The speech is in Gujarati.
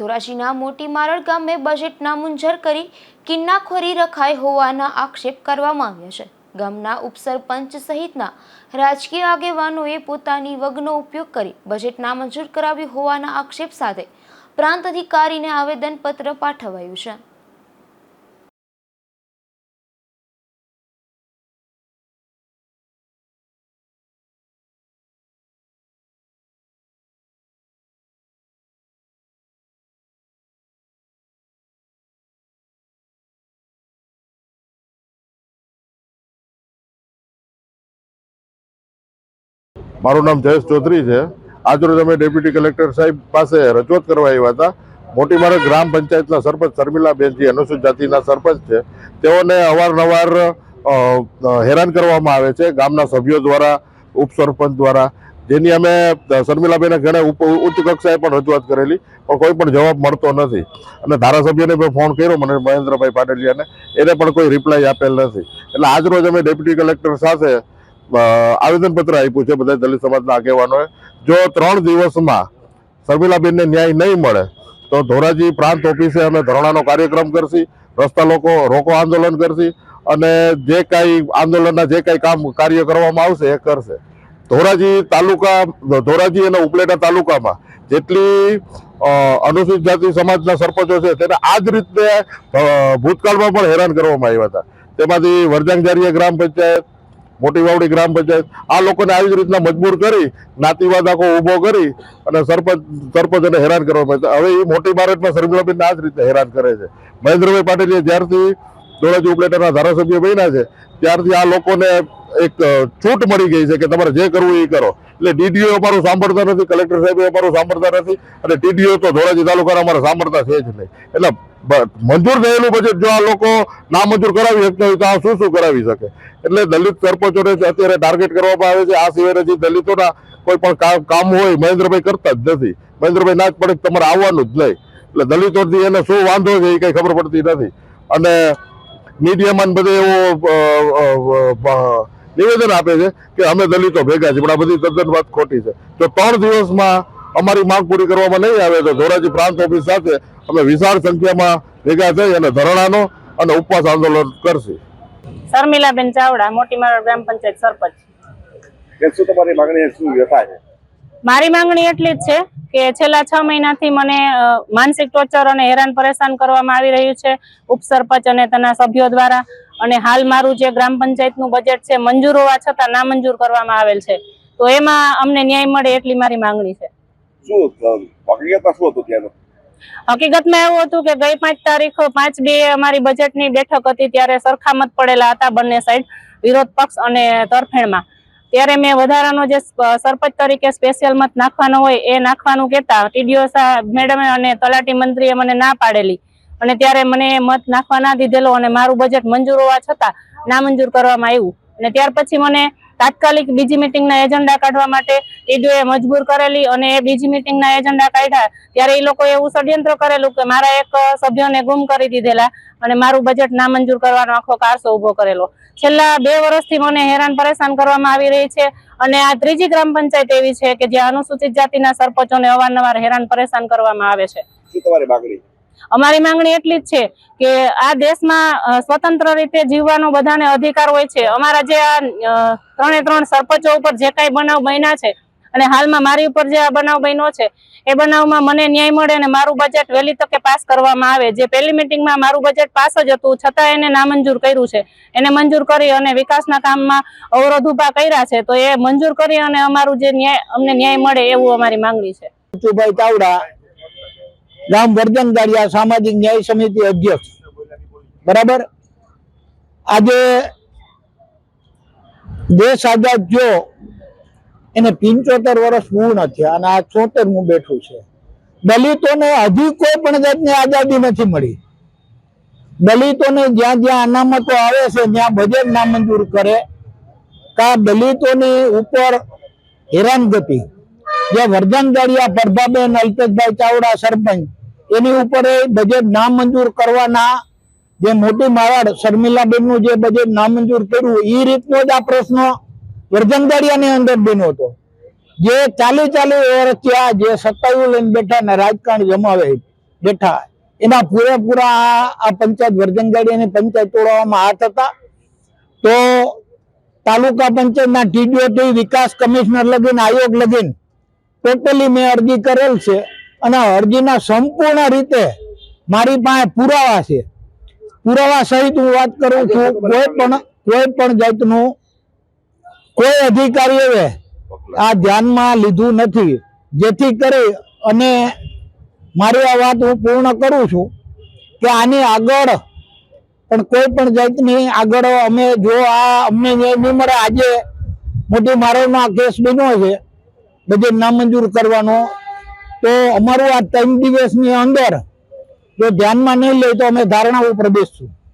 ધોરાજીના મોટી મારળ ગામે બજેટ નામંજૂર કરી કિન્નાખોરી રખાઈ હોવાના આક્ષેપ કરવામાં આવ્યા છે. ગામના ઉપસરપંચ સહિતના રાજકીય આગેવાનોએ પોતાની વગનો ઉપયોગ કરી બજેટ નામંજૂર કરાવ્યું હોવાના આક્ષેપ સાથે પ્રાંત અધિકારીને આવેદનપત્ર પાઠવાયું છે. મારું નામ જયેશ ચૌધરી છે. આજરોજ અમે ડેપ્યુટી કલેક્ટર સાહેબ પાસે રજૂઆત કરવા આવ્યા હતા. મોટી મારે ગ્રામ પંચાયતના સરપંચ શર્મિલાબેન જે અનુસૂચિત જાતિના સરપંચ છે. તેઓને અવારનવાર હેરાન કરવામાં આવે છે ગામના સભ્યો દ્વારા, ઉપસરપંચ દ્વારા. જેની અમે શર્મિલાબેને ઘણા ઉચ્ચ કક્ષાએ પણ રજૂઆત કરેલી, પણ કોઈ પણ જવાબ મળતો નથી. અને ધારાસભ્યને પણ ફોન કર્યો મને, મહેન્દ્રભાઈ પાટલિયાને એને પણ કોઈ રિપ્લાય આપેલ નથી. એટલે આજરોજ અમે ડેપ્યુટી કલેક્ટર સાથે આવેદનપત્ર આપ્યું છે બધા દલિત સમાજના આગેવાનોએ. જો ત્રણ દિવસમાં શર્મિલાબેનને ન્યાય નહીં મળે, તો ધોરાજી પ્રાંત ઓફિસે અમે ધરણાનો કાર્યક્રમ કરશી, રસ્તા લોકો રોકો આંદોલન કરશી, અને જે કાંઈ આંદોલનના જે કાંઈ કામ કાર્ય કરવામાં આવશે એ કરશે. ધોરાજી તાલુકા, ધોરાજી અને ઉપલેટા તાલુકામાં જેટલી અનુસૂચિત જાતિ સમાજના સરપંચો છે તેને આ જ રીતે ભૂતકાળમાં પણ હેરાન કરવામાં આવ્યા હતા. તેમાંથી વરજાંગજારીયા ગ્રામ પંચાયત મોટી વાવડી ગ્રામ પંચાયત, આ લોકોને આવી જ રીતના મજબૂર કરી, જ્ઞાતિવાદ આખો ઊભો કરી અને સરપંચ, સરપંચને હેરાન કરવામાં આવે. હવે એ મોટી ભારતમાં શર્મિલાબેનને આ જ રીતે હેરાન કરે છે. મહેન્દ્રભાઈ પાટીલે જ્યારથી ધોળાજી ઉપલેટાના ધારાસભ્ય બન્યા છે, ત્યારથી આ લોકોને એક છૂટ મળી ગઈ છે કે તમારે જે કરવું એ કરો. એટલે ડીડીઓ અમારું સાંભળતા નથી, કલેક્ટર સાહેબ અમારું સાંભળતા નથી અને ટીડીઓ તો ધોળાજી તાલુકાના અમારે સાંભળતા છે જ નહીં. એટલે મંજૂર થયેલું બજેટ જો આ લોકો ના મંજૂર કરાવી શકતા હોય તો આ શું શું કરાવી શકે? એટલે દલિત સરપંચોને અત્યારે ટાર્ગેટ કરવામાં આવે છે. આ સિવાય હજી દલિતોના કોઈ પણ કામ હોય, મહેન્દ્રભાઈ કરતા જ નથી. મહેન્દ્રભાઈ ના જ પડે તમારે આવવાનું જ નહીં. એટલે દલિતોથી એને શું વાંધો છે એ કંઈ ખબર પડતી નથી. અને મીડિયામાં બધે એવો નિવેદન આપે છે કે અમે દલિતો ભેગા છે પણ આ બધી તદ્દન વાત ખોટી છે. તો ત્રણ દિવસમાં અમારી માંગ પૂરી કરવામાં નહીં આવે તો ધોરાજી પ્રાંત ઓફિસ સાથે અમે વિશાળ સંખ્યામાં ભેગા થઈ અને ધરણાનો અને ઉપવાસ આંદોલન કરશે. શર્મિલાબેન ચાવડા મોટી મારા ગ્રામ પંચાયત સરપંચ. શું તમારી માંગણી શું વ્યથા છે? મારી માંગણી એટલી જ છે કે છેલ્લા છ મહિનાથી મને માનસિક ટોર્ચર અને હેરાન પરેશાન કરવામાં આવી રહ્યું છે. ઉપસરપંચ અને તેના સભ્યો દ્વારા અને હાલ મારું જે ગ્રામ પંચાયતનું બજેટ છે મંજૂર હોવા છતાં નામંજૂર કરવામાં આવેલ છે. તો એમાં અમને ન્યાય મળે એટલી મારી માંગણી છે. શું હકીકતમાં શું હતું ત્યાંનું? હકીકતમાં એવું હતું કે ગઈ પાંચ તારીખ પાંચ બે અમારી બજેટની બેઠક હતી ત્યારે સરખામત પડેલા હતા બંને સાઈડ વિરોધ પક્ષ અને તરફેણમાં. ત્યારે મેં વધારાનો જે સરપંચ તરીકે સ્પેશિયલ મત નાખવાનો હોય એ નાખવાનું કહેતા ટીડીઓ મેડમે અને તલાટી મંત્રીએ મને ના પાડેલી. અને ત્યારે મને મત નાખવા ના દીધેલો અને મારું બજેટ મંજૂર હોવા છતાં નામંજૂર કરવામાં આવ્યું. અને ત્યાર પછી મને તાત્કાલિક બીજી મિટિંગના એજન્ડા કાઢવા માટે ટીડીઓએ મજબૂર કરેલી અને એ બીજી મિટિંગના એજન્ડા કાઢ્યા ત્યારે એ લોકોએ એવું ષડયંત્ર કરેલું કે મારા એક સભ્યને ગુમ કરી દીધેલા અને મારું બજેટ નામંજૂર કરવાનો આખો કારસો ઊભો કરેલો. છેલ્લા બે વર્ષથી મને હેરાન પરેશાન કરવામાં આવી રહી છે અને આ ત્રીજી ગ્રામ પંચાયત એવી છે કે જ્યાં અનુસૂચિત જાતિના સરપંચોને અવારનવાર હેરાન પરેશાન કરવામાં આવે છે. અમારી માંગણી એટલી જ છે કે આ દેશમાં સ્વતંત્ર રીતે જીવવાનો બધાને અધિકાર હોય છે. અમારા જે આ ત્રણે ત્રણ સરપંચો ઉપર જે કાંઈ બનાવ બન્યા છે અને હાલમાં મારી ઉપર જે આ બનાવ બન્યો છે, એ બનાવમાં મને ન્યાય મળે અને મારું બજેટ વહેલી તકે પાસ કરવામાં આવે. જે પહેલી મિટિંગમાં મારું બજેટ પાસ જ હતું, છતાં એને નામંજૂર કર્યું છે. એને મંજૂર કરી અને વિકાસના કામમાં અવરોધ ઊભા કર્યા છે, તો એ મંજૂર કરી અને અમારું જે ન્યાય, અમને ન્યાય મળે એવું અમારી માંગણી છે. બચુભાઈ ચાવડા વર્ધન ગાડિયા સામાજિક ન્યાય સમિતિ અધ્યક્ષ. બરાબર? આજે દેશ આઝાદ થયો, એને પિંચોતેર વર્ષ પૂર્ણ થયા અને આ ચોતેર હું બેઠું છે. દલિતોને હજી કોઈ પણ જાતની આઝાદી નથી મળી. દલિતોને જ્યાં જ્યાં અનામતો આવે છે, ત્યાં બજેટ નામંજૂર કરે. કા દલિતોની ઉપર હેરાનગતિ. જે વર્ધનદારિયા પ્રભાબેન અલ્પેશભાઈ ચાવડા સરપંચ એની ઉપર બજેટ નામંજૂર કરવાના જે મોટી માવાડ શર્મિલાબેનનું જે બજેટ નામંજૂર કર્યું, એ રીતનો જ આ પ્રશ્ન વર્ધનદારિયાની અંદર બન્યો હતો. જે ચાલી ચાલી વર્ષથી આ જે સત્તાઓ લઈને બેઠા ને રાજકારણ જમાવે બેઠા, એના પૂરેપૂરા આ- પંચાયત વર્જનગાડી અને પંચાયત તોડવામાં હાથ હતા. તો તાલુકા પંચાયતના ટીડીઓથી વિકાસ કમિશનર લગીન, આયોગ લગીન, ટોટલી મેં અરજી કરેલ છે. અને અરજીના સંપૂર્ણ રીતે મારી પાસે પુરાવા છે. પુરાવા સહિત હું વાત કરું છું, કોઈ પણ કોઈ પણ જાતનું, કોઈ અધિકારીઓએ આ ધ્યાનમાં લીધું નથી. જેથી કરી અને મારી આ વાત હું પૂર્ણ કરું છું કે આની આગળ પણ કોઈ પણ જાતની આગળ અમે જો આ, અમને ન્યાય મળે, આજે મોટી મારો કેસ બન્યો છે. બજેટ નામંજૂર કરવાનો તો અમારું આ ત્રણ દિવસની અંદર જો ધ્યાનમાં નહીં લે તો અમે ધારણા ઉપર બેસશું.